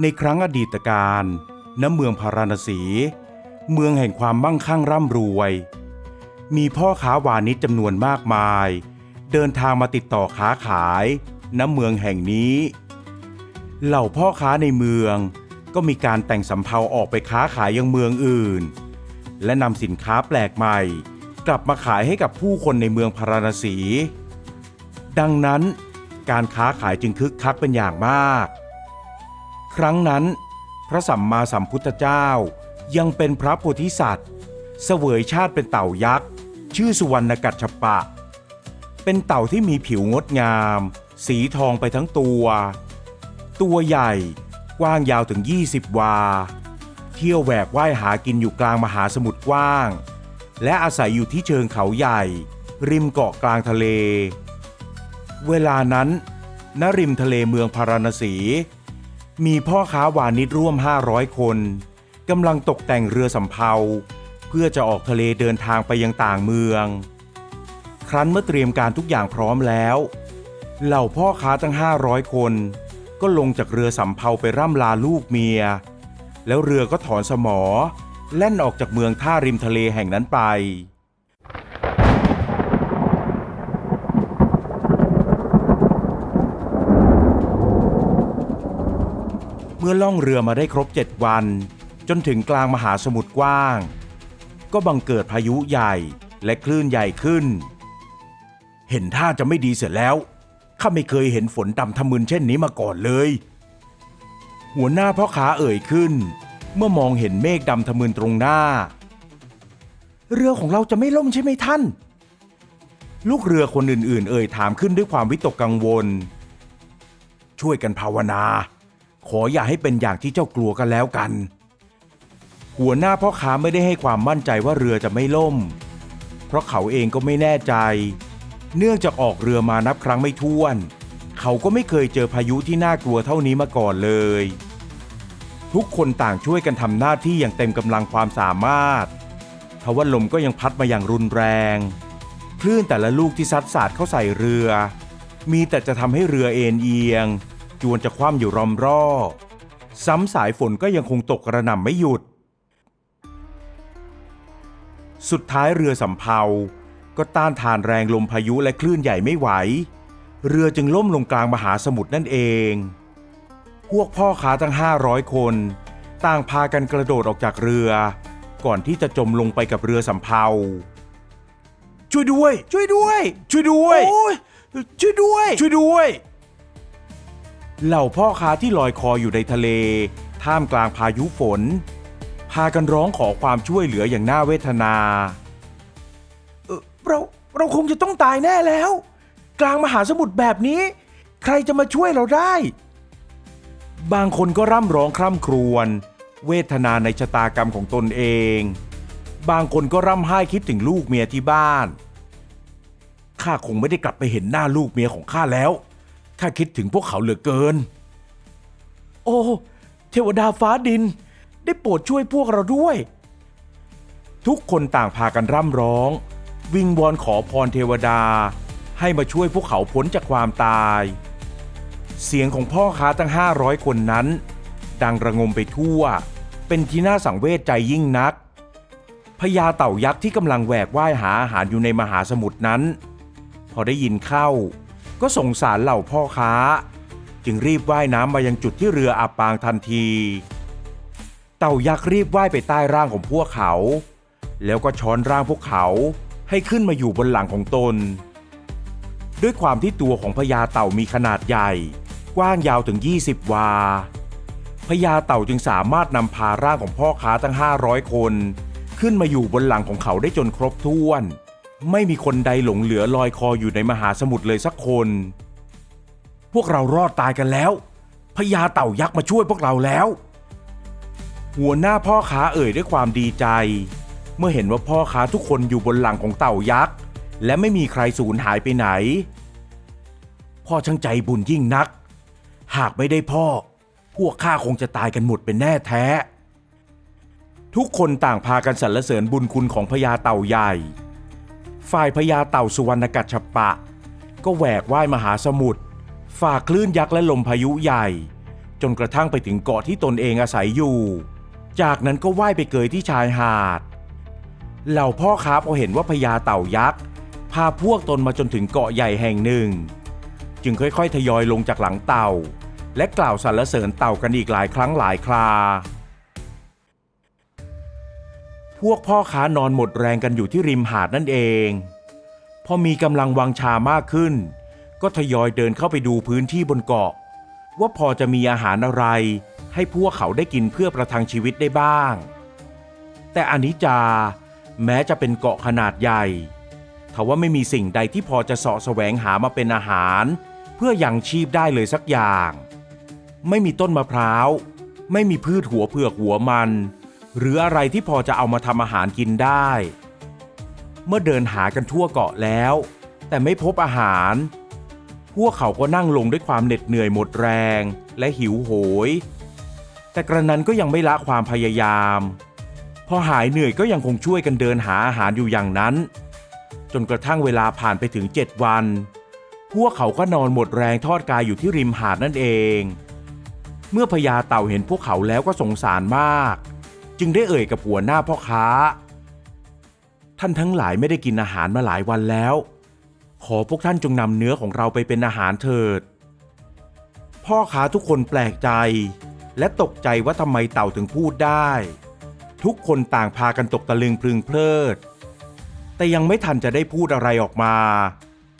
ในครั้งอดีตการณเมืองพาราณสี เมืองแห่งความมั่งคั่งร่ำรวย มีพ่อค้าวานิชจำนวนมากมาย เดินทางมาติดต่อค้าขายณเมืองแห่งนี้ เหล่าพ่อค้าในเมืองก็มีการแต่งสำเภาออกไปค้าขายยังเมืองอื่น และนำสินค้าแปลกใหม่ กลับมาขายให้กับผู้คนในเมืองพาราณสี ดังนั้น การค้าขายจึงคึกคักเป็นอย่างมาก ครั้งนั้น พระสัมมาสัมพุทธเจ้ายังเป็นพระโพธิสัตว์ เสวยชาติเป็นเต่ายักษ์ ชื่อสุวรรณกัจฉปะ เป็นเต่าที่มีผิวงดงาม สีทองไปทั้งตัว ตัวใหญ่กว้างยาวถึง 20 วา เที่ยวแหวกว่ายหากินอยู่กลางมหาสมุทรกว้าง และอาศัยอยู่ที่เชิงเขาใหญ่ ริมเกาะกลางทะเล เวลานั้นณริมทะเลเมืองพาราณสี มีพ่อค้าวานิชร่วม 500 คนกำลังตกแต่งเรือสำเภา เพื่อจะออกทะเลเดินทางไปยังต่างเมือง ครั้นเมื่อเตรียมการทุกอย่างพร้อมแล้ว เหล่าพ่อค้าทั้ง 500 คน ก็ลงจากเรือสำเภาไปร่ำลาลูกเมีย แล้วเรือก็ถอนสมอ แล่นออกจากเมืองท่าริมทะเลแห่งนั้นไป เมื่อล่องเรือมาได้ครบเจ็ดวัน จนถึงกลางมหาสมุทรกว้าง ก็บังเกิดพายุใหญ่และคลื่นใหญ่ขึ้น เห็นท่าจะไม่ดีเสียแล้ว ข้าไม่เคยเห็นฝนดำทะมึนเช่นนี้มาก่อนเลย หัวหน้าพ่อค้าเอ่ยขึ้น เมื่อมองเห็นเมฆดำทะมึนตรงหน้า เรือของเราจะไม่ล่มใช่ไหมท่าน ลูกเรือคนอื่นๆ เอ่ยถามขึ้นด้วยความวิตกกังวล ช่วยกันภาวนา ขออย่าให้เป็นอย่างที่เจ้ากลัวกันแล้วกัน หัวหน้าพ่อค้าไม่ได้ให้ความมั่นใจว่าเรือจะไม่ล่ม เพราะเขาเองก็ไม่แน่ใจ เนื่องจากออกเรือมานับครั้งไม่ถ้วน เขาก็ไม่เคยเจอพายุที่น่ากลัวเท่านี้มาก่อนเลย ทุกคนต่างช่วยกันทำหน้าที่อย่างเต็มกำลังความสามารถทว่าลมก็ยังพัดมาอย่างรุนแรง คลื่นแต่ละลูกที่ซัดสาดเข้าใส่เรือ มีแต่จะทำให้เรือเอ็นเอียง จวนจะคว่ำอยู่รอมรอบซ้ำสายฝนก็ยังคงตกกระหน่ำไม่หยุด สุดท้ายเรือสำเภาก็ต้านทานแรงลมพายุและคลื่นใหญ่ไม่ไหว เรือจึงล่มลงกลางมหาสมุทรนั่นเอง พวกพ่อค้าทั้ง 500 คน ต่างพากันกระโดดออกจากเรือ ก่อนที่จะจมลงไปกับเรือสำเภา ช่วยด้วย ช่วยด้วย ช่วยด้วย ช่วยด้วย ช่วยด้วย เหล่าพ่อค้าที่ลอยคออยู่ในทะเล ท่ามกลางพายุฝน พากันร้องขอความช่วยเหลืออย่างน่าเวทนา เออเราเราคงจะต้องตายแน่แล้ว กลางมหาสมุทรแบบนี้ ใครจะมาช่วยเราได้ บางคนก็ร่ำร้องคร่ำครวญเวทนาในชะตากรรมของตนเอง บางคนก็ร่ำไห้คิดถึงลูกเมียที่บ้าน ข้าคงไม่ได้กลับไปเห็นหน้าลูกเมียของข้าแล้ว ข้าคิดถึงพวกเขาเหลือเกิน โอ้ เทวดาฟ้าดิน ได้โปรดช่วยพวกเราด้วย ทุกคนต่างพากันร่ำร้อง วิงวอนขอพรเทวดา ให้มาช่วยพวกเขาพ้นจากความตาย เสียงของพ่อค้าตั้ง 500 คนนั้น ดังระงมไปทั่ว เป็นที่น่าสังเวชใจยิ่งนักพญาเต่ายักษ์ที่กำลังแหวกว่ายหาอาหารอยู่ในมหาสมุทรนั้น พอได้ยินเข้า ก็สงสารเหล่าพ่อค้า จึงรีบว่ายน้ำมายังจุดที่เรืออับปางทันที เต่ายักษ์รีบว่ายไปใต้ร่างของพวกเขา แล้วก็ช้อนร่างพวกเขาให้ขึ้นมาอยู่บนหลังของตน ด้วยความที่ตัวของพญาเต่ามีขนาดใหญ่ กว้างยาวถึง 20 วาพญาเต่าจึงสามารถนำพาร่างของพ่อค้าทั้ง 500 คน ขึ้นมาอยู่บนหลังของเขาได้จนครบถ้วน ไม่มีคนใดหลงเหลือลอยคออยู่ในมหาสมุทรเลยสักคน พวกเรารอดตายกันแล้วพญาเต่ายักษ์มาช่วยพวกเราแล้ว หัวหน้าพ่อค้าเอ่ยด้วยความดีใจ เมื่อเห็นว่าพ่อค้าทุกคนอยู่บนหลังของเต่ายักษ์ และไม่มีใครสูญหายไปไหน พ่อช่างใจบุญยิ่งนัก หากไม่ได้พ่อ พวกข้าคงจะตายกันหมดเป็นแน่แท้ ทุกคนต่างพากันสรรเสริญบุญคุณของพญาเต่าใหญ่ ฝ่ายพญาเต่าสุวรรณกัจฉปะ ก็แหวกว่ายมหาสมุทรฝ่าคลื่นยักษ์และลมพายุใหญ่ จนกระทั่งไปถึงเกาะที่ตนเองอาศัยอยู่ จากนั้นก็ว่ายไปเกยที่ชายหาด เหล่าพ่อค้าพอเห็นว่าพญาเต่ายักษ์พาพวกตนมาจนถึงเกาะใหญ่แห่งหนึ่ง จึงค่อยๆ ทยอยลงจากหลังเต่า และกล่าวสรรเสริญเต่ากันอีกหลายครั้งหลายครา พวกพ่อค้านอนหมดแรงกันอยู่ที่ริมหาดนั่นเอง พอมีกำลังวังชามากขึ้น ก็ทยอยเดินเข้าไปดูพื้นที่บนเกาะ ว่าพอจะมีอาหารอะไร ให้พวกเขาได้กินเพื่อประทังชีวิตได้บ้าง แต่อนนี้จาแม้จะเป็นเกาะขนาดใหญ่ทว่าไม่มีสิ่งใดที่พอจะเสาะแสวงหามาเป็นอาหาร เพื่อยังชีพได้เลยสักอย่าง ไม่มีต้นมะพร้าว ไม่มีพืชหัวเผือกหัวมัน หรืออะไรที่พอจะเอามาทำอาหารกินได้ เมื่อเดินหากันทั่วเกาะแล้ว แต่ไม่พบอาหาร พวกเขาก็นั่งลงด้วยความเหน็ดเหนื่อยหมดแรงและหิวโหย แต่กระนั้นก็ยังไม่ละความพยายาม พอหายเหนื่อยก็ยังคงช่วยกันเดินหาอาหารอยู่อย่างนั้น จนกระทั่งเวลาผ่านไปถึงเจ็ดวัน พวกเขาก็นอนหมดแรงทอดกายอยู่ที่ริมหาดนั่นเอง เมื่อพญาเต่าเห็นพวกเขาแล้วก็สงสารมาก จึงได้เอ่ยกับหัวหน้าพ่อค้า ท่านทั้งหลายไม่ได้กินอาหารมาหลายวันแล้ว ขอพวกท่านจงนำเนื้อของเราไปเป็นอาหารเถิด พ่อค้าทุกคนแปลกใจ และตกใจว่าทำไมเต่าถึงพูดได้ ทุกคนต่างพากันตกตะลึงพลึงเพลิด แต่ยังไม่ทันจะได้พูดอะไรออกมา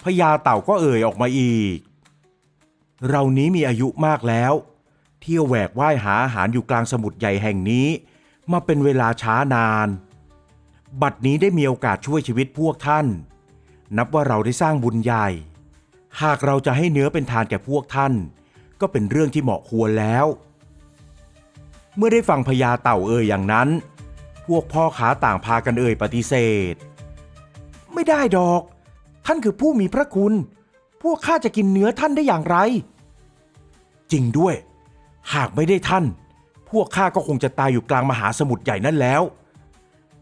พญาเต่าก็เอ่ยออกมาอีก เรานี้มีอายุมากแล้ว เที่ยวแหวกว่ายหาอาหารอยู่กลางสมุทรใหญ่แห่งนี้ มาเป็นเวลาช้านาน บัดนี้ได้มีโอกาสช่วยชีวิตพวกท่าน นับว่าเราได้สร้างบุญใหญ่ หากเราจะให้เนื้อเป็นทานแก่พวกท่าน ก็เป็นเรื่องที่เหมาะควรแล้ว เมื่อได้ฟังพญาเต่าเอ่ยอย่างนั้น พวกพ่อค้าต่างพากันเอ่ยปฏิเสธ ไม่ได้ดอก ท่านคือผู้มีพระคุณ พวกข้าจะกินเนื้อท่านได้อย่างไร จริงด้วย หากไม่ได้ท่าน พวกข้าก็คงจะตายอยู่กลางมหาสมุทรใหญ่นั่นแล้ว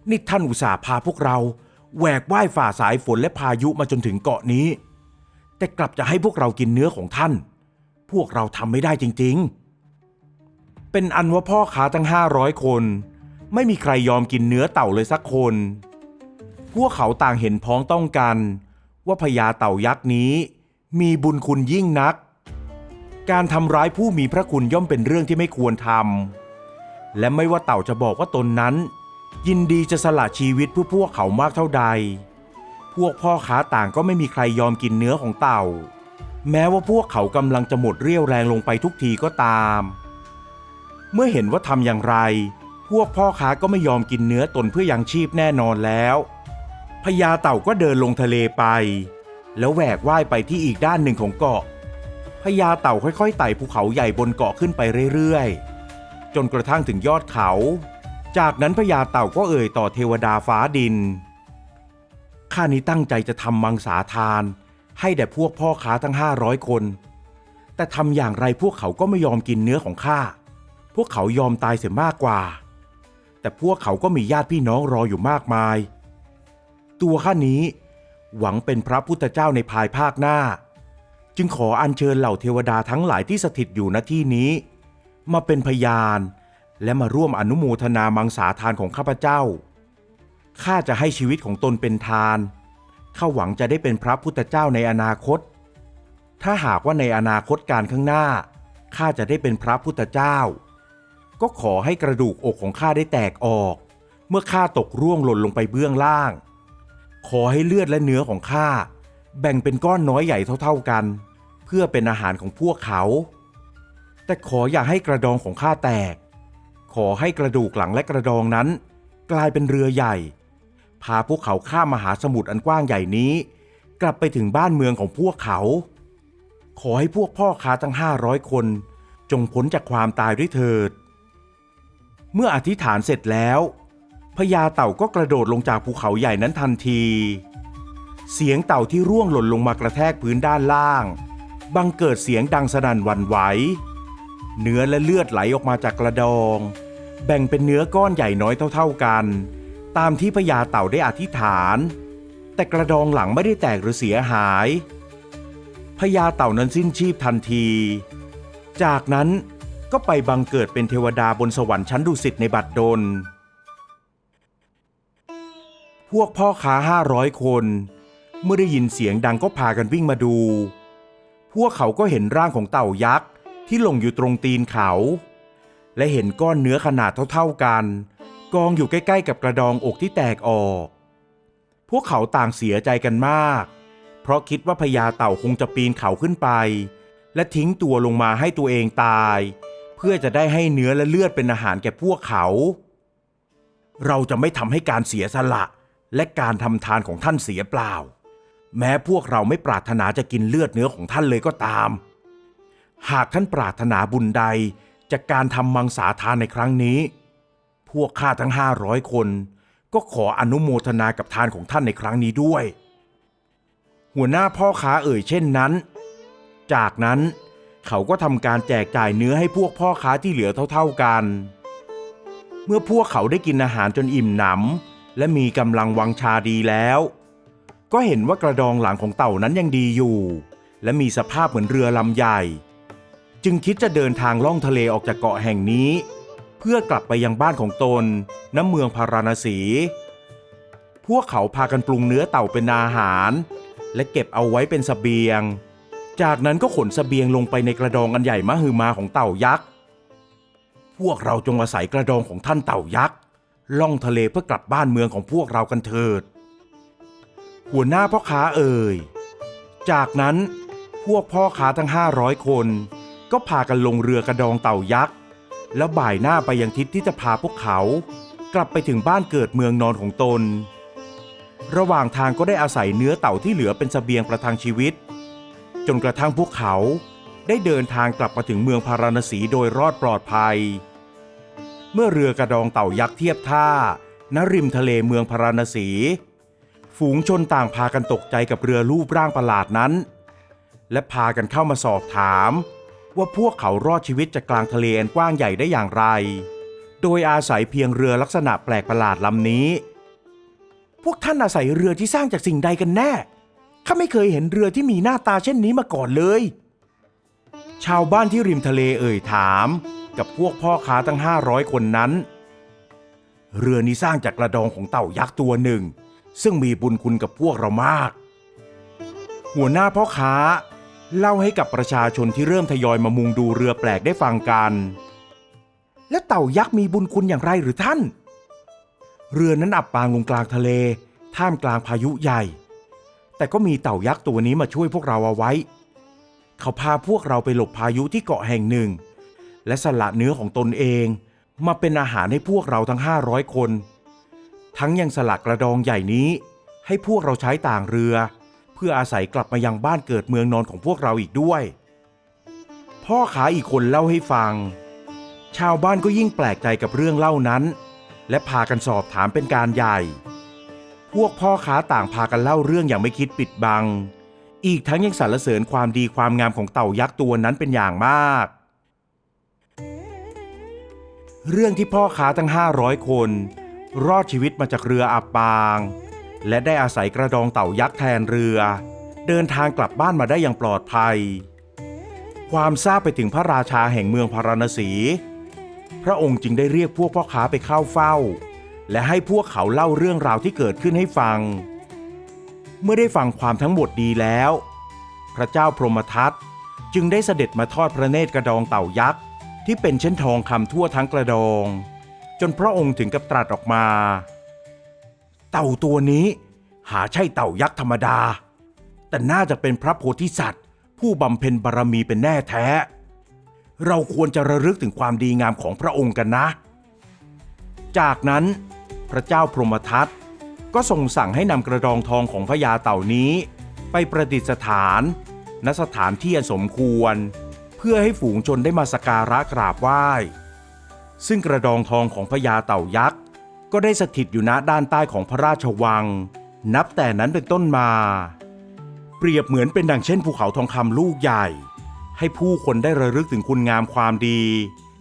นี่ท่านอุตส่าห์พาพวกเราแหวกว่ายฝ่าสายฝนและพายุมาจนถึงเกาะนี้ แต่กลับจะให้พวกเรากินเนื้อของท่าน พวกเราทำไม่ได้จริงๆ เป็นอันว่าพ่อค้าทั้งห้าร้อยคน ไม่มีใครยอมกินเนื้อเต่าเลยสักคน พวกเขาต่างเห็นพ้องต้องกัน ว่าพญาเต่ายักษ์นี้ มีบุญคุณยิ่งนัก การทำร้ายผู้มีพระคุณย่อมเป็นเรื่องที่ไม่ควรทำ และไม่ว่าเต่าจะบอกว่าตนนั้น ยินดีจะสละชีวิตเพื่อพวกเขามากเท่าใด พวกพ่อค้าต่างก็ไม่มีใครยอมกินเนื้อของเต่า แม้ว่าพวกเขากำลังจะหมดเรี่ยวแรงลงไปทุกทีก็ตาม เมื่อเห็นว่าทำอย่างไร พวกพ่อค้าก็ไม่ยอมกินเนื้อตนเพื่อยังชีพแน่นอนแล้วพญาเต่าก็เดินลงทะเลไป แล้วแหวกว่ายไปที่อีกด้านหนึ่งของเกาะ พญาเต่าค่อยๆไต่ภูเขาใหญ่บนเกาะขึ้นไปเรื่อยๆ จนกระทั่งถึงยอดเขา จากนั้นพญาเต่าก็เอ่ยต่อเทวดาฟ้าดิน ข้านี้ตั้งใจจะทำมังสาทาน ให้แด่พวกพ่อค้าทั้งห้าร้อยคน แต่ทำอย่างไรพวกเขาก็ไม่ยอมกินเนื้อของข้า พวกเขายอมตายเสียมากกว่า แต่พวกเขาก็มีญาติพี่น้องรออยู่มากมาย ตัวข้านี้หวังเป็นพระพุทธเจ้าในภายภาคหน้า จึงขออัญเชิญเหล่าเทวดาทั้งหลายที่สถิตอยู่ณที่นี้ มาเป็นพยาน และมาร่วมอนุโมทนามังสาทานของข้าพเจ้า ข้าจะให้ชีวิตของตนเป็นทาน ข้าหวังจะได้เป็นพระพุทธเจ้าในอนาคต ถ้าหากว่าในอนาคตการข้างหน้า ข้าจะได้เป็นพระพุทธเจ้า ก็ขอให้กระดูกอกของข้าได้แตกออก เมื่อข้าตกร่วงหล่นลงไปเบื้องล่าง ขอให้เลือดและเนื้อของข้าแบ่งเป็นก้อนน้อยใหญ่เท่า ๆกัน เพื่อเป็นอาหารของพวกเขา แต่ขออย่าให้กระดองของข้าแตก ขอให้กระดูกหลังและกระดองนั้น กลายเป็นเรือใหญ่ พาพวกเขาข้ามมหาสมุทรอันกว้างใหญ่นี้ กลับไปถึงบ้านเมืองของพวกเขา ขอให้พวกพ่อค้าทั้งห้าร้อยคน จงพ้นจากความตายด้วยเถิด เมื่ออธิษฐานเสร็จแล้วพญาเต่าก็กระโดดลงจากภูเขาใหญ่นั้นทันที เสียงเต่าที่ร่วงหล่นลงมากระแทกพื้นด้านล่าง บังเกิดเสียงดังสนั่นวันไหว เนื้อและเลือดไหลออกมาจากกระดอง แบ่งเป็นเนื้อก้อนใหญ่น้อยเท่า ๆกัน ตามที่พญาเต่าได้อธิษฐาน แต่กระดองหลังไม่ได้แตกหรือเสียหายพญาเต่านั้นสิ้นชีพทันที จากนั้นก็ไปบังเกิดเป็นเทวดาบนสวรรค์ชั้นดุสิตในบัดดล พวกพ่อค้าห้าร้อยคน เมื่อได้ยินเสียงดังก็พากันวิ่งมาดู พวกเขาก็เห็นร่างของเต่ายักษ์ที่ลงอยู่ตรงตีนเขา และเห็นก้อนเนื้อขนาดเท่าๆกัน กองอยู่ใกล้ๆกับกระดองอกที่แตกออก พวกเขาต่างเสียใจกันมาก เพราะคิดว่าพญาเต่าคงจะปีนเขาขึ้นไป และทิ้งตัวลงมาให้ตัวเองตาย เพื่อจะได้ให้เนื้อและเลือดเป็นอาหารแก่พวกเขา เราจะไม่ทำให้การเสียสละ และการทำทานของท่านเสียเปล่า แม้พวกเราไม่ปรารถนาจะกินเลือดเนื้อของท่านเลยก็ตาม หากท่านปรารถนาบุญใดจากการทำมังสาทานในครั้งนี้ พวกข้าทั้งห้าร้อยคน ก็ขออนุโมทนากับทานของท่านในครั้งนี้ด้วย หัวหน้าพ่อค้าเอ่ยเช่นนั้น จากนั้นเขาก็ทำการแจกจ่ายเนื้อให้พวกพ่อค้าที่เหลือเท่าๆกัน เมื่อพวกเขาได้กินอาหารจนอิ่มหนำและมีกำลังวังชาดีแล้ว ก็เห็นว่ากระดองหลังของเต่านั้นยังดีอยู่ และมีสภาพเหมือนเรือลำใหญ่ จึงคิดจะเดินทางล่องทะเลออกจากเกาะแห่งนี้ เพื่อกลับไปยังบ้านของตนณเมืองพาราณสี พวกเขาพากันปรุงเนื้อเต่าเป็นอาหาร และเก็บเอาไว้เป็นสเสบียง จากนั้นก็ขนสเสบียงลงไปในกระดองอันใหญ่มหึมาของเต่ายักษ์พวกเราจงอาศัยกระดองของท่านเต่ายักษ์ล่องทะเลเพื่อกลับบ้านเมืองของพวกเรากันเถิด หัวหน้าพ่อค้าเอ่ย จากนั้นพวกพ่อค้าทั้งห้าร้อยคน ก็พากันลงเรือกระดองเต่ายักษ์ แล้วบ่ายหน้าไปยังทิศที่จะพาพวกเขา กลับไปถึงบ้านเกิดเมืองนอนของตน ระหว่างทางก็ได้อาศัยเนื้อเต่าที่เหลือเป็นเสบียงประทังชีวิต จนกระทั่งพวกเขาได้เดินทางกลับมาถึงเมืองพาราณสีโดยรอดปลอดภัย เมื่อเรือกระดองเต่ายักษ์เทียบท่าณริมทะเลเมืองพาราณสี ฝูงชนต่างพากันตกใจกับเรือรูปร่างประหลาดนั้น และพากันเข้ามาสอบถาม ว่าพวกเขารอดชีวิตจากกลางทะเลอันกว้างใหญ่ได้อย่างไร โดยอาศัยเพียงเรือลักษณะแปลกประหลาดลำนี้ พวกท่านอาศัยเรือที่สร้างจากสิ่งใดกันแน่ ข้าไม่เคยเห็นเรือที่มีหน้าตาเช่นนี้มาก่อนเลย ชาวบ้านที่ริมทะเลเอ่ยถาม กับพวกพ่อค้าทั้งห้าร้อยคนนั้น เรือนี้สร้างจากกระดองของเต่ายักษ์ตัวหนึ่ง ซึ่งมีบุญคุณกับพวกเรามาก หัวหน้าพ่อค้า เล่าให้กับประชาชนที่เริ่มทยอยมามุงดูเรือแปลกได้ฟังกัน และเต่ายักษ์มีบุญคุณอย่างไรหรือท่าน เรือนั้นอับปางลงกลางทะเล ท่ามกลางพายุใหญ่ แต่ก็มีเต่ายักษ์ตัวนี้มาช่วยพวกเราเอาไว้ เขาพาพวกเราไปหลบพายุที่เกาะแห่งหนึ่ง และสละเนื้อของตนเอง มาเป็นอาหารให้พวกเราทั้ง 500 คน ทั้งยังสละกระดองใหญ่นี้ ให้พวกเราใช้ต่างเรือ เพื่ออาศัยกลับมายังบ้านเกิดเมืองนอนของพวกเราอีกด้วย พ่อขาอีกคนเล่าให้ฟัง ชาวบ้านก็ยิ่งแปลกใจกับเรื่องเล่านั้น และพากันสอบถามเป็นการใหญ่ พวกพ่อค้าต่างพากันเล่าเรื่องอย่างไม่คิดปิดบัง อีกทั้งยังสรรเสริญความดีความงามของเต่ายักษ์ตัวนั้นเป็นอย่างมาก เรื่องที่พ่อค้าทั้ง 500 คน รอดชีวิตมาจากเรืออับปาง และได้อาศัยกระดองเต่ายักษ์แทนเรือ เดินทางกลับบ้านมาได้อย่างปลอดภัย ความทราบไปถึงพระราชาแห่งเมืองพาราณสี พระองค์จึงได้เรียกพวกพ่อค้าไปเข้าเฝ้า และให้พวกเขาเล่าเรื่องราวที่เกิดขึ้นให้ฟัง เมื่อได้ฟังความทั้งหมดดีแล้ว พระเจ้าพรหมทัตจึงได้เสด็จมาทอดพระเนตรกระดองเต่ายักษ์ที่เป็นเช่นทองคำทั่วทั้งกระดอง จนพระองค์ถึงกับตรัสออกมา เต่าตัวนี้ หาใช่เต่ายักษ์ธรรมดา แต่น่าจะเป็นพระโพธิสัตว์ ผู้บำเพ็ญบารมีเป็นแน่แท้ เราควรจะระลึกถึงความดีงามของพระองค์กันนะ จากนั้น พระเจ้าพรหมทัตก็ทรงสั่งให้นำกระดองทองของพญาเต่านี้ ไปประดิษฐาน ณสถานที่อันสมควร เพื่อให้ฝูงชนได้มาสกการะกราบไหว้ ซึ่งกระดองทองของพญาเต่ายักษ์ ก็ได้สถิตอยู่ณด้านใต้ของพระราชวัง นับแต่นั้นเป็นต้นมา เปรียบเหมือนเป็นดังเช่นภูเขาทองคำลูกใหญ่ ให้ผู้คนได้ระลึกถึงคุณงามความดี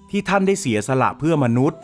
ที่ท่านได้เสียสละเพื่อมนุษย์